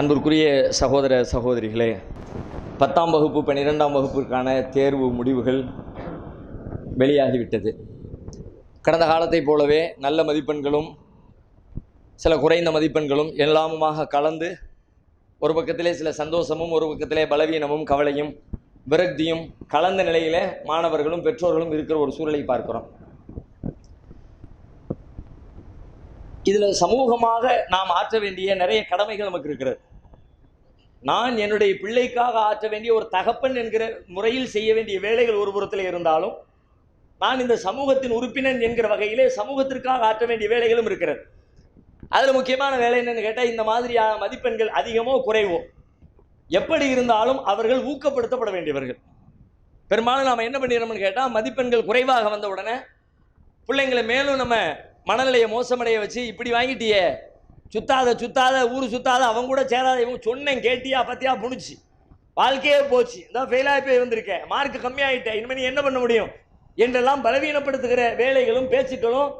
அன்பிற்குரிய சகோதர சகோதரிகளே பத்தாம் வகுப்பு பன்னிரெண்டாம் வகுப்பிற்கான தேர்வு முடிவுகள் வெளியாகிவிட்டது. கடந்த காலத்தைப் போலவே நல்ல மதிப்பெண்களும் சில குறைந்த மதிப்பெண்களும் எல்லாமுமாக கலந்து ஒரு பக்கத்திலே சில சந்தோஷமும் ஒரு பக்கத்திலே பலவீனமும் கவலையும் விரக்தியும் கலந்த நிலையிலே மாணவர்களும் பெற்றோர்களும் இருக்கிற ஒரு சூழலை பார்க்கிறோம். இதில் சமூகமாக நாம் ஆற்ற வேண்டிய நிறைய கடமைகள் நமக்கு இருக்கிறது. நான் என்னுடைய பிள்ளைக்காக ஆற்ற வேண்டிய ஒரு தகப்பன் என்கிற முறையில் செய்ய வேண்டிய வேலைகள் ஒரு புறத்தில் இருந்தாலும் நான் இந்த சமூகத்தின் உறுப்பினன் என்கிற வகையிலே சமூகத்திற்காக ஆற்ற வேண்டிய வேலைகளும் இருக்கிறது. அதில் முக்கியமான வேலை என்னன்னு கேட்டால் இந்த மாதிரியான மதிப்பெண்கள் அதிகமோ குறைவோ எப்படி இருந்தாலும் அவர்கள் ஊக்கப்படுத்தப்பட வேண்டியவர்கள். பெரும்பாலும் நாம் என்ன பண்ணிடுறோம்னு கேட்டால் மதிப்பெண்கள் குறைவாக வந்த உடனே பிள்ளைங்களை மேலும் நம்ம மனநிலையை மோசமடைய வச்சு இப்படி வாங்கிட்டியே. சுத்தாத சுத்தாத ஊர் சுத்தாத அவங்க கூட சேராத இவங்க சொன்னேன் கேட்டியா பத்தியா புணிச்சு வாழ்க்கையே போச்சு. இதான் ஃபெயிலாகி போய் வந்திருக்கேன் மார்க் கம்மியாயிட்டேன் இனிமேல் நீ என்ன பண்ண முடியும்? என்றெல்லாம் பலவீனப்படுத்துகிற வேலைகளும் பேச்சுக்களும்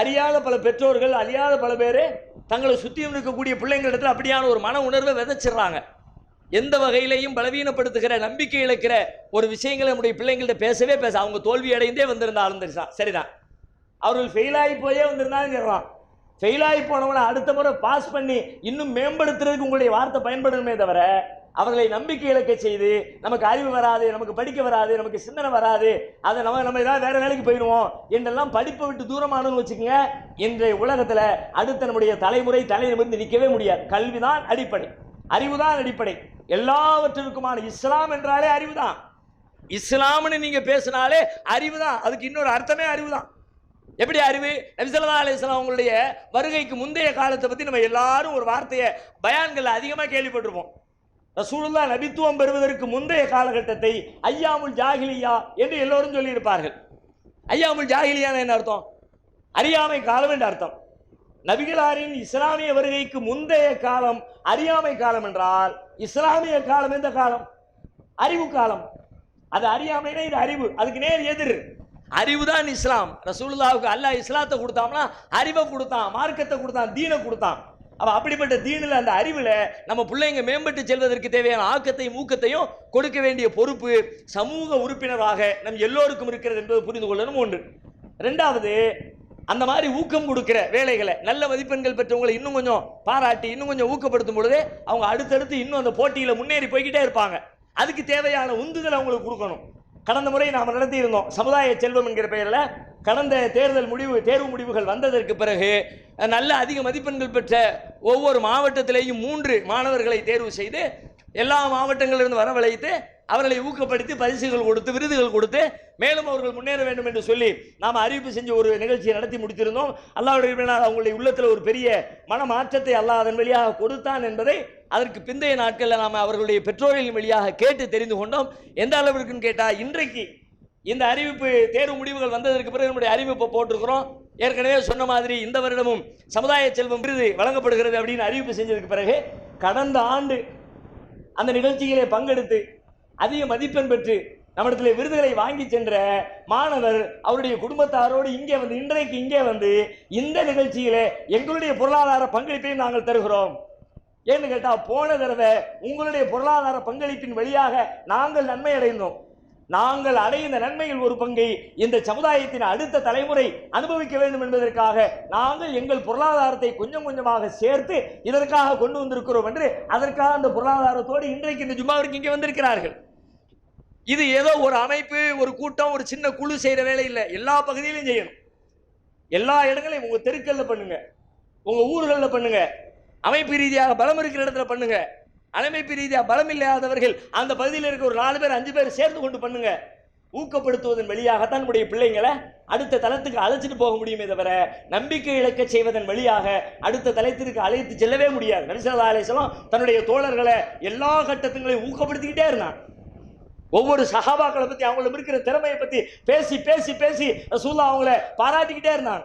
அறியாத பல பெற்றோர்கள் அறியாத பல பேர் தங்களை சுற்றியும் இருக்கக்கூடிய பிள்ளைங்களிடத்தில் அப்படியான ஒரு மன உணர்வை விதைச்சிடுறாங்க. எந்த வகையிலையும் பலவீனப்படுத்துகிற நம்பிக்கை இழக்கிற ஒரு விஷயங்களை நம்முடைய பிள்ளைங்கள்ட்ட பேசவே பேச அவங்க தோல்வி அடைந்தே வந்திருந்தாலும் சரிதான் சரிதான். அவர்கள் ஃபெயிலாகி போயே வந்திருந்தாங்கிறான் ஃபெயில் ஃபெயிலாகி போனவனை அடுத்த முறை பாஸ் பண்ணி இன்னும் மேம்படுத்துறதுக்கு உங்களுடைய வார்த்தை பயன்படணுமே தவிர அவர்களை நம்பிக்கை இழக்க செய்து நமக்கு அறிவு வராது நமக்கு படிக்க வராது நமக்கு சிந்தனை வராது அதை நம்ம நம்ம ஏதாவது வேற வேலைக்கு போயிடுவோம் என்றெல்லாம் படிப்பை விட்டு தூரமானு வச்சுக்கோங்க. இன்றைய உலகத்தில் அடுத்த நம்முடைய தலைமுறை தலைநிமிர்ந்து நிற்கவே முடியாது. கல்விதான் அடிப்படை. அறிவுதான் அடிப்படை. எல்லாவற்றிற்குமான இஸ்லாம் என்றாலே அறிவுதான். இஸ்லாம்னு நீங்கள் பேசினாலே அறிவு தான் அதுக்கு இன்னொரு அர்த்தமே அறிவு தான் எப்படி அறிவு? நபிசல்லா அலிஸ்லாம் அவங்களுடைய வருகைக்கு முந்தைய காலத்தை பற்றி நம்ம எல்லாரும் ஒரு வார்த்தையை பயான்கள் அதிகமாக கேள்விப்பட்டிருப்போம். ரசூலுல்லா நபித்துவம் பெறுவதற்கு முந்தைய காலகட்டத்தை ஐயாமுல் ஜாகிலியா என்று எல்லோரும் சொல்லியிருப்பார்கள். ஐயாமுல் ஜாகிலியான்னு என்ன அர்த்தம்? அறியாமை காலம் என்று அர்த்தம். நபிகளாரின் இஸ்லாமிய வருகைக்கு முந்தைய காலம் அறியாமை காலம் என்றால் இஸ்லாமிய காலம் எந்த காலம்? அறிவு காலம். அது அறியாமைனா இது அறிவு. அதுக்கு நேர் எதிர். அறிவு தான் இஸ்லாம். ரசூலுல்லாவுக்கு அல்லாஹ் இஸ்லாத்தை கொடுத்தாம்னா அறிவை கொடுத்தான் மார்க்கத்தை கொடுத்தான் தீனை கொடுத்தான். அவள் அப்படிப்பட்ட தீனில் அந்த அறிவில் நம்ம பிள்ளைங்க மேம்பட்டு செல்வதற்கு தேவையான ஆக்கத்தையும் ஊக்கத்தையும் கொடுக்க வேண்டிய பொறுப்பு சமூக உறுப்பினராக நம் எல்லோருக்கும் இருக்கிறது என்பது புரிந்து கொள்ளணும் ஒன்று. ரெண்டாவது அந்த மாதிரி ஊக்கம் கொடுக்கிற வேலைகளை நல்ல மதிப்பெண்கள் பெற்றவங்களை இன்னும் கொஞ்சம் பாராட்டி இன்னும் கொஞ்சம் ஊக்கப்படுத்தும் பொழுது அவங்க அடுத்தடுத்து இன்னும் அந்த போட்டியில் முன்னேறி போய்கிட்டே இருப்பாங்க. அதுக்கு தேவையான உந்துதல் அவங்களுக்கு கொடுக்கணும். கடந்த முறை நாம் நடத்தியிருந்தோம் சமுதாய செல்வம் என்கிற பெயரில். கடந்த தேர்தல் முடிவு தேர்வு முடிவுகள் வந்ததற்கு பிறகு நல்ல அதிக மதிப்பெண்கள் பெற்ற ஒவ்வொரு மாவட்டத்திலேயும் மூன்று மாணவர்களை தேர்வு செய்து எல்லா மாவட்டங்களிலிருந்து வரவழைத்து அவர்களை ஊக்கப்படுத்தி பரிசுகள் கொடுத்து விருதுகள் கொடுத்து மேலும் அவர்கள் முன்னேற வேண்டும் என்று சொல்லி நாம் அறிவிப்பு செஞ்சு ஒரு நிகழ்ச்சியை நடத்தி முடித்திருந்தோம். அல்லாவுடைய அவங்களுடைய உள்ளத்தில் ஒரு பெரிய மன மாற்றத்தை அல்லாஹ் அதன் வழியாக கொடுத்தான் என்பதை அதற்கு பிந்தைய நாட்களில் நாம் அவர்களுடைய பெற்றோர்களின் வழியாக கேட்டு தெரிந்து கொண்டோம். எந்த அளவிற்குன்னு கேட்டால் இன்றைக்கு இந்த அறிவிப்பு தேர்வு முடிவுகள் வந்ததற்கு பிறகு நம்முடைய அறிவிப்பை போட்டிருக்கிறோம். ஏற்கனவே சொன்ன மாதிரி இந்த வருடமும் சமுதாய செல்வம் விருது வழங்கப்படுகிறது அப்படின்னு அறிவிப்பு செஞ்சதுக்கு பிறகு கடந்த ஆண்டு அந்த நிகழ்ச்சியிலே பங்கெடுத்து அதிக மதிப்பெண் பெற்று நம்மிடத்தில் விருதுகளை வாங்கி சென்ற மாணவர் அவருடைய குடும்பத்தாரோடு இங்கே வந்து இன்றைக்கு இங்கே வந்து இந்த நிகழ்ச்சியிலே எங்களுடைய பொருளாதார பங்களிப்பையும் நாங்கள் தருகிறோம். ஏன்னு கேட்டால் போன தடவை உங்களுடைய பொருளாதார பங்களிப்பின் வழியாக நாங்கள் நன்மை அடைந்தோம். நாங்கள் அடைந்த நன்மையில் ஒரு பங்கை இந்த சமுதாயத்தின் அடுத்த தலைமுறை அனுபவிக்க வேண்டும் என்பதற்காக நாங்கள் எங்கள் பொருளாதாரத்தை கொஞ்சம் கொஞ்சமாக சேர்த்து இதற்காக கொண்டு வந்திருக்கிறோம் என்று அதற்காக அந்த பொருளாதாரத்தோடு இன்றைக்கு இந்த ஜும்மாவிற்கு இங்கே வந்திருக்கிறார்கள். இது ஏதோ ஒரு அமைப்பு ஒரு கூட்டம் ஒரு சின்ன குழு செய்கிற வேலை இல்லை. எல்லா பகுதியிலையும் செய்யணும். எல்லா இடங்களையும் உங்கள் தெருக்களில் பண்ணுங்க. உங்கள் ஊர்களில் பண்ணுங்க. அமைப்பு ரீதியாக பலம் இருக்கிற இடத்துல பண்ணுங்க. அமைப்பு ரீதியாக பலம் இல்லாதவர்கள் அந்த பகுதியில் இருக்க ஒரு நாலு பேர் அஞ்சு பேர் சேர்ந்து கொண்டு பண்ணுங்க. ஊக்கப்படுத்துவதன் வழியாகத்தான் நம்முடைய பிள்ளைங்களை அடுத்த தளத்துக்கு அழைச்சிட்டு போக முடியுமே தவிர நம்பிக்கை இழக்க செய்வதன் வழியாக அடுத்த தளத்திற்கு அழைத்து செல்லவே முடியாது. நபிசல்லா அலிஸ்லாம் தன்னுடைய தோழர்களை எல்லா கட்டத்துங்களையும் ஊக்கப்படுத்திக்கிட்டே இருந்தான். ஒவ்வொரு சஹாபாக்களை பற்றி அவங்களும் இருக்கிற திறமையை பற்றி பேசி பேசி பேசி ரசூல்லா அவங்கள பாராட்டிக்கிட்டே இருந்தாங்க.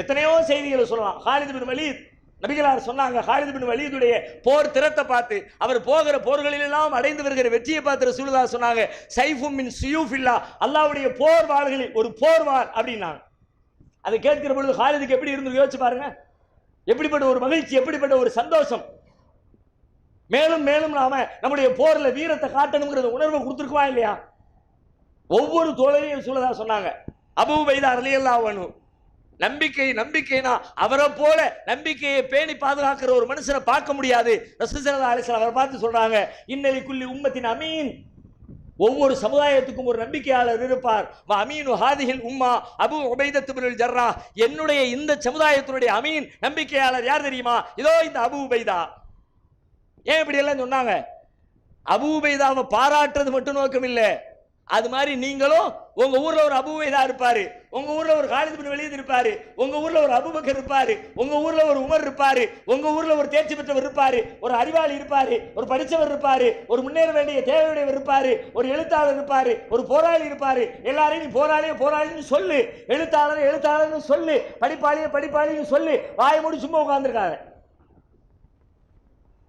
எத்தனையோ செய்திகளை சொல்லலாம். ஹாலித் பின் வலீத் நபிகளார் சொன்னாங்க ஹாலித் பின் வலீதுடைய போர் திறத்தை பார்த்து அவர் போகிற போர்களிலெல்லாம் அடைந்து வருகிற வெற்றியை பார்த்து ரசூலுல்லா சொன்னாங்க சைஃபும் மின் சுயூஃபில்லா அல்லாவுடைய போர் வாள்களில் ஒரு போர் வாள் அப்படின்னாங்க. அதை கேட்கிற பொழுது ஹாலிதுக்கு எப்படி இருந்து யோசிச்சு பாருங்க. எப்படிப்பட்ட ஒரு மகிழ்ச்சி எப்படிப்பட்ட ஒரு சந்தோஷம். மேலும் மேலும் நாம நம்முடைய போர்ல வீரத்தை காட்டணுங்கிறத உணர்வை கொடுத்துருக்குவா இல்லையா? ஒவ்வொரு தோழரையும் சொல்லதா சொன்னாங்க. அபு பைதா ரலியல்லாஹு அன்ஹு. நம்பிக்கை நம்பிக்கைனா அவரை போல நம்பிக்கையை பேணி பாதுகாக்கிற ஒரு மனுஷனை பார்க்க முடியாது. ரசூலுல்லாஹி அலைஹி அவரை பார்த்து சொல்றாங்க இன்னலி குல்லி உம்மத்தின் அமீன். ஒவ்வொரு சமுதாயத்துக்கும் ஒரு நம்பிக்கையாளர் இருப்பார். அமீனு ஹாதிஹில் உம்மா அபு உபைதத்து ஜர்ரா என்னுடைய இந்த சமுதாயத்தினுடைய அமீன் நம்பிக்கையாளர் யார் தெரியுமா? இதோ இந்த அபு உபைதா. ஏன் இப்படி எல்லாம் சொன்னாங்க? அபூபைதாவை பாராட்டுறது மட்டும் நோக்கம் இல்லை அது மாதிரி நீங்களும் உங்க ஊர்ல ஒரு அபு இருப்பாரு உங்க ஊர்ல ஒரு காலித் பின் வெளியது இருப்பாரு உங்க ஊர்ல ஒரு அபுபக்கர் இருப்பாரு உங்க ஊர்ல ஒரு உமர் இருப்பாரு உங்க ஊர்ல ஒரு தேர்ச்சி பெற்றவர் இருப்பாரு ஒரு அறிவாளி இருப்பாரு ஒரு படிச்சவர் இருப்பாரு ஒரு முன்னேற வேண்டிய தேவையுடையவர் இருப்பாரு ஒரு எழுத்தாளர் இருப்பாரு ஒரு போராளி இருப்பாரு. எல்லாரையும் நீ போராளிய போராளின்னு சொல்லு. எழுத்தாளர் எழுத்தாளர்னு சொல்லு. படிப்பாளிய படிப்பாளின்னு சொல்லு. வாயை மூடி சும்மா உட்காந்துருக்காங்க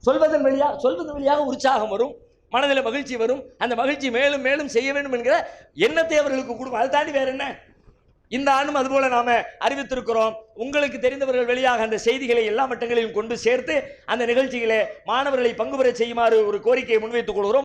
சொல்வதன் வழியாக சொல்வதன் வழியாக உற்சாகம் வரும் மனதில் மகிழ்ச்சி வரும். அந்த மகிழ்ச்சி மேலும் மேலும் செய்ய வேண்டும் என்கிற எண்ணத்தை அவர்களுக்கு கொடுக்கும். அதை தாண்டி வேற என்ன? இந்த ஆண்டும் அதுபோல நாம அறிவித்திருக்கிறோம். உங்களுக்கு தெரிந்தவர்கள் வெளியாக அந்த செய்திகளை எல்லா மட்டங்களிலும் கொண்டு சேர்த்து அந்த நிகழ்ச்சியிலே மாணவர்களை பங்கு பெற செய்யுமாறு ஒரு கோரிக்கையை முன்வைத்துக் கொள்கிறோம்.